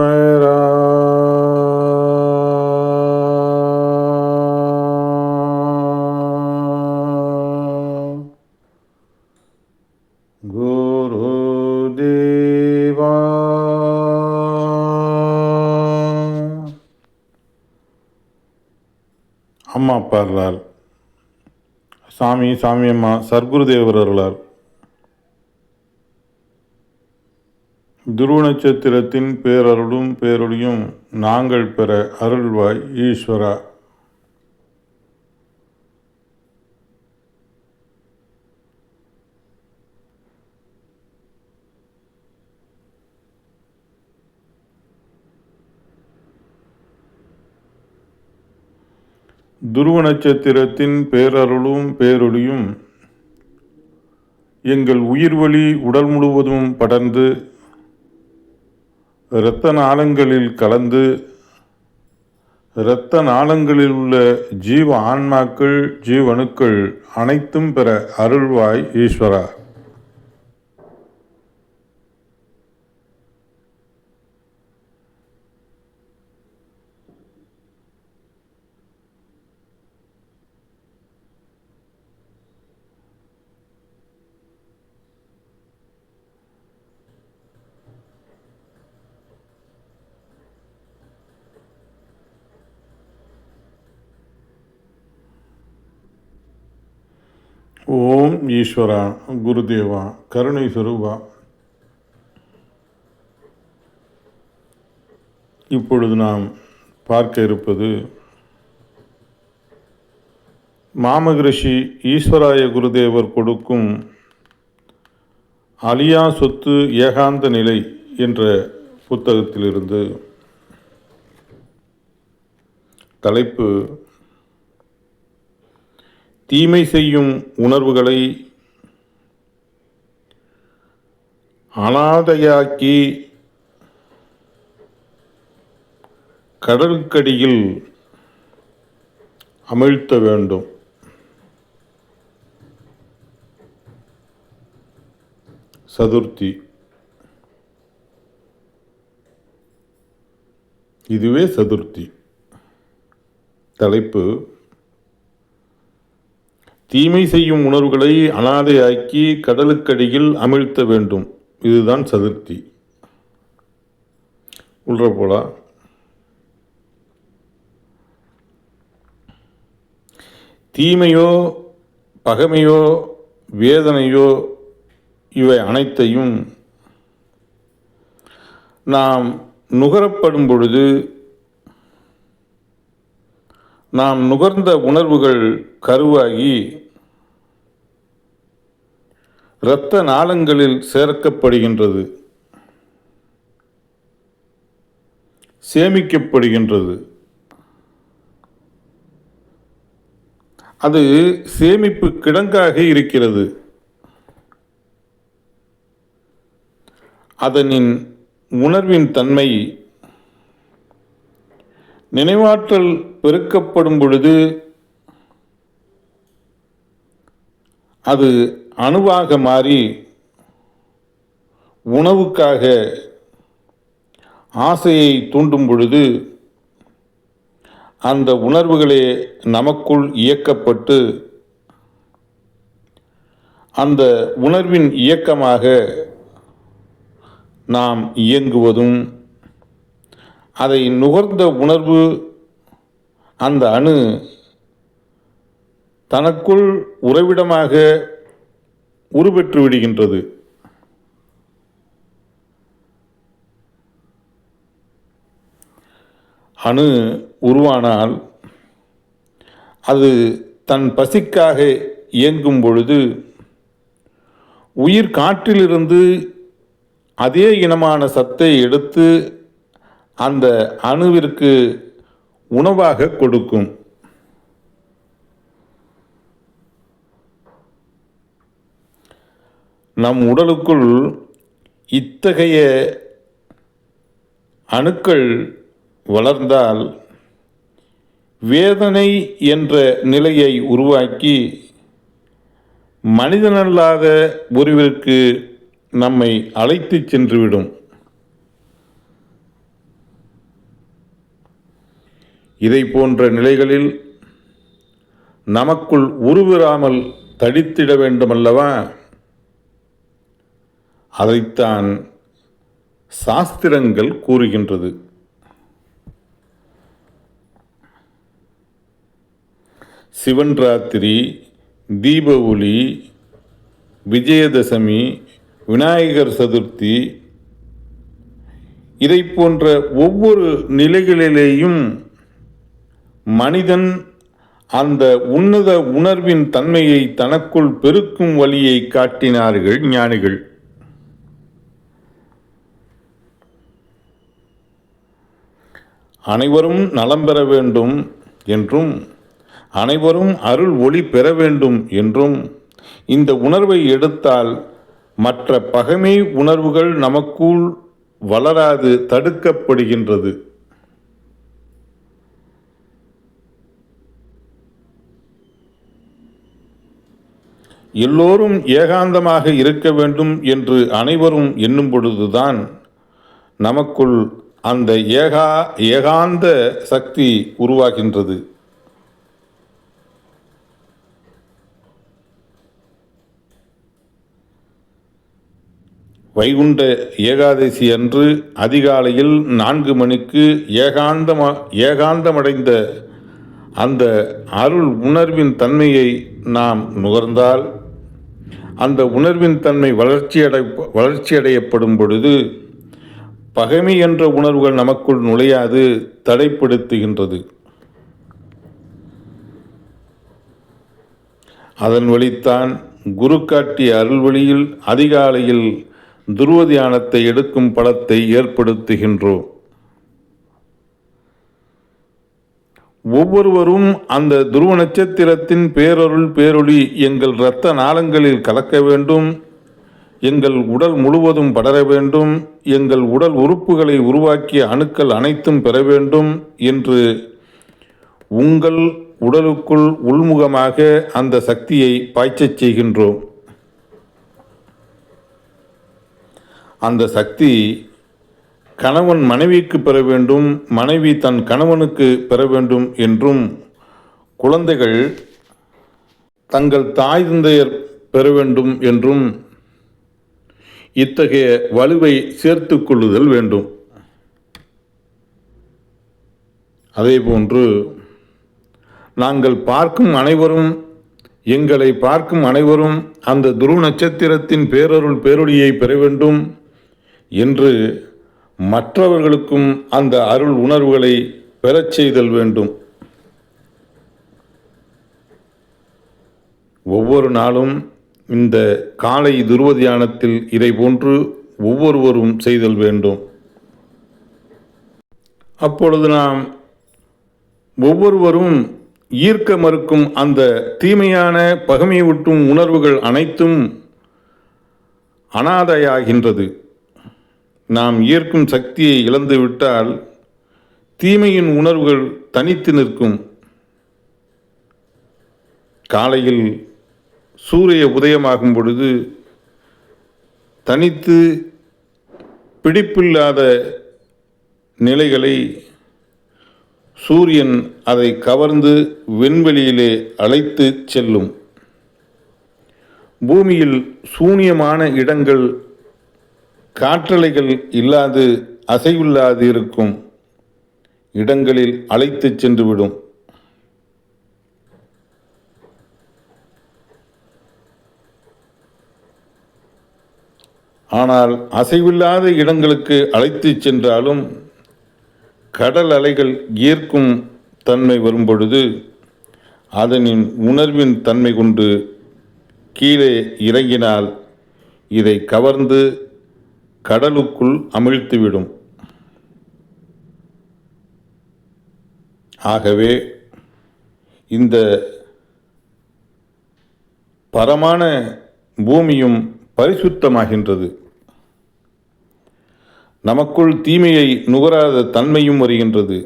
ஈஸ்வரா குருதேவா அம்மா பாடுறார். சாமி சாமி அம்மா சர்க்குருதேவர் அருளார் நட்சத்திரத்தின் பேரருளும் பேரொழியும் நாங்கள் பெற அருள்வாய் ஈஸ்வரா. துருவ நட்சத்திரத்தின் பேரருளும் பேரொழியும் எங்கள் உயிர்வழி உடல் முழுவதும் படர்ந்து இரத்த நாளங்களில் கலந்து இரத்த நாளங்களில் உள்ள ஜீவ ஆன்மாக்கள் ஜீவனுக்கள் அனைத்தும் பெற அருள்வாய் ஈஸ்வரா. ஓம் ஈஸ்வரா குருதேவா கருணை சுரூபா. இப்பொழுது நாம் பார்க்க இருப்பது மாமகரிஷி ஈஸ்வராய குருதேவர் கொடுக்கும் அலியா சொத்து ஏகாந்த நிலை என்ற புத்தகத்திலிருந்து தலைப்பு தீமை செய்யும் உணர்வுகளை அனாதையாக்கி கடலுக்கடியில் அமிழ்த்த வேண்டும். சதுர்த்தி. இதுவே சதுர்த்தி. தலைப்பு தீமை செய்யும் உணர்வுகளை அனாதையாக்கி கடலுக்கடியில் அமிழ்த்த வேண்டும். இதுதான் சதுர்த்தி. உள்ள போலா. தீமையோ பகமையோ வேதனையோ இவை அனைத்தையும் நாம் நுகரப்படும் பொழுது நாம் நுகர்ந்த உணர்வுகள் கருவாகி இரத்த நாளங்களில் சேர்க்கப்படுகின்றது. சேமிக்கப்படுகின்றது. அது சேமிப்பு கிடங்காக இருக்கிறது. அதனின் உணர்வின் தன்மை நினைவாற்றல் பெருக்கப்படும் பொழுது அது அணுவாக மாறி உணவுக்காக ஆசையை தூண்டும் பொழுது அந்த உணர்வுகளே நமக்குள் இயக்கப்பட்டு அந்த உணர்வின் இயக்கமாக நாம் இயங்குவதும் அதை நுகர்ந்த உணர்வு அந்த அணு தனக்குள் உறவிடமாக உருபெற்று விடுகின்றது. அணு உருவானால் அது தன் பசிக்காக இயங்கும் பொழுது உயிர் காற்றிலிருந்து அதே இனமான சத்தை எடுத்து அந்த அணுவிற்கு உணவாக கொடுக்கும். நம் உடலுக்குள் இத்தகைய அணுக்கள் வளர்ந்தால் வேதனை என்ற நிலையை உருவாக்கி மனிதனல்லாத ஒருவருக்கு நம்மை அழைத்துச் சென்றுவிடும். இதை போன்ற நிலைகளில் நமக்குள் உருவிராமல் தடித்திட வேண்டுமல்லவா? அதைத்தான் சாஸ்திரங்கள் கூறுகின்றது. சிவன் ராத்திரி தீப ஒளி விஜயதசமி விநாயகர் சதுர்த்தி இதை போன்ற ஒவ்வொரு நிலைகளிலேயும் மனிதன் அந்த உன்னத உணர்வின் தன்மையை தனக்குள் பெருக்கும் வழியை காட்டினார்கள் ஞானிகள். அனைவரும் நலம் பெற வேண்டும் என்றும் அனைவரும் அருள் ஒளி பெற வேண்டும் என்றும் இந்த உணர்வை எடுத்தால் மற்ற பகைமை உணர்வுகள் நமக்குள் வளராது தடுக்கப்படுகின்றது. எல்லோரும் ஏகாந்தமாக இருக்க வேண்டும் என்று அனைவரும் எண்ணும் பொழுதுதான் நமக்குள் அந்த ஏகா ஏகாந்த சக்தி உருவாகின்றது. வைகுண்ட ஏகாதசி அன்று அதிகாலையில் நான்கு மணிக்கு ஏகாந்தமா ஏகாந்தமடைந்த அந்த அருள் உணர்வின் தன்மையை நாம் நுகர்ந்தால் அந்த உணர்வின் தன்மை வளர்ச்சியடை வளர்ச்சியடையப்படும் பொழுது பகைமை என்ற உணர்வுகள் நமக்குள் நுழையாது தடைப்படுத்துகின்றது. அதன் வழித்தான் குரு காட்டிய அருள்வழியில் அதிகாலையில் துருவ தியானத்தை எடுக்கும் பலத்தை ஏற்படுத்துகின்றோம். ஒவ்வொருவரும் அந்த துருவ நட்சத்திரத்தின் பேரருள் பேரொளி எங்கள் இரத்த நாளங்களில் கலக்க வேண்டும். எங்கள் உடல் முழுவதும் படர வேண்டும் எங்கள் உடல் உறுப்புகளை உருவாக்கிய அணுக்கள் அனைத்தும் பெற வேண்டும் என்று உங்கள் உடலுக்குள் உள்முகமாக அந்த சக்தியை பாய்ச்சச் செய்கின்றோம். அந்த சக்தி கணவன் மனைவிக்கு பெற வேண்டும் மனைவி தன் கணவனுக்கு பெற வேண்டும் என்றும் குழந்தைகள் தங்கள் தாய் தந்தையர் பெற வேண்டும் என்றும் இத்தகைய வலுவை சேர்த்து கொள்ளுதல் வேண்டும். அதேபோன்று நாங்கள் பார்க்கும் அனைவரும் எங்களை பார்க்கும் அனைவரும் அந்த துருவ நட்சத்திரத்தின் பேரருள் பேரொழியை பெற வேண்டும் என்று மற்றவர்களுக்கும் அந்த அருள் உணர்வுகளை பெறச் செய்தல் வேண்டும். ஒவ்வொரு நாளும் இந்த காலை துருவதியானத்தில் இதை போன்று ஒவ்வொருவரும் செய்தல் வேண்டும். அப்பொழுது நாம் ஒவ்வொருவரும் ஈர்க்க மறுக்கும் அந்த தீமையான பகமையூட்டும் உணர்வுகள் அனைத்தும் அனாதையாகின்றது. நாம் ஈர்க்கும் சக்தியை இழந்துவிட்டால் தீமையின் உணர்வுகள் தனித்து நிற்கும். காலையில் சூரிய உதயமாகும் பொழுது தனித்து பிடிப்பில்லாத நிலைகளை சூரியன் அதை கவர்ந்து விண்வெளியிலே அழைத்து செல்லும். பூமியில் சூனியமான இடங்கள் காற்றலைகள் இல்லாது அசைவில்லாது இருக்கும் இடங்களில் அழைத்துச் சென்றுவிடும். ஆனால் அசைவில்லாத இடங்களுக்கு அழைத்துச் சென்றாலும் கடல் அலைகள் ஈர்க்கும் தன்மை வரும்பொழுது அதனின் உணர்வின் தன்மை கொண்டு கீழே இறங்கினால் இதை கவர்ந்து கடலுக்குள் அமிழ்த்துவிடும். ஆகவே இந்த பரமான பூமியும் பரிசுத்தமாகின்றது. நமக்குள் தீமையை நுகராத தன்மையும் வருகின்றது.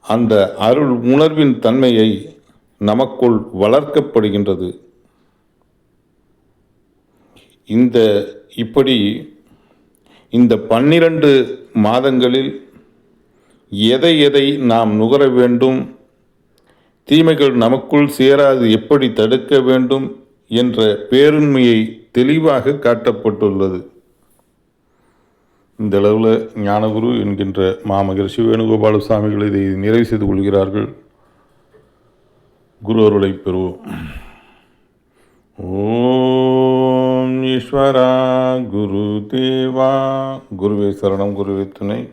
அந்த அருள் உணர்வின் தன்மையை நமக்குள் வளர்க்கப்படுகின்றது. இந்த இப்படி இந்த பன்னிரண்டு மாதங்களில் எதை எதை நாம் நுகர வேண்டும் தீமைகள் நமக்குள் சேராது எப்படி தடுக்க வேண்டும் என்ற பேருண்மையை தெளிவாக காட்டப்பட்டுள்ளது. இந்த அளவில் ஞானகுரு என்கின்ற மாமகரிஷி வேணுகோபால சுவாமிகள் இதை நிறைவு செய்து கொள்கிறார்கள். குரு அருளை பெறுவோம். ஓம் ஈஸ்வரா குரு தேவா. குருவே சரணம் குருவே துணை.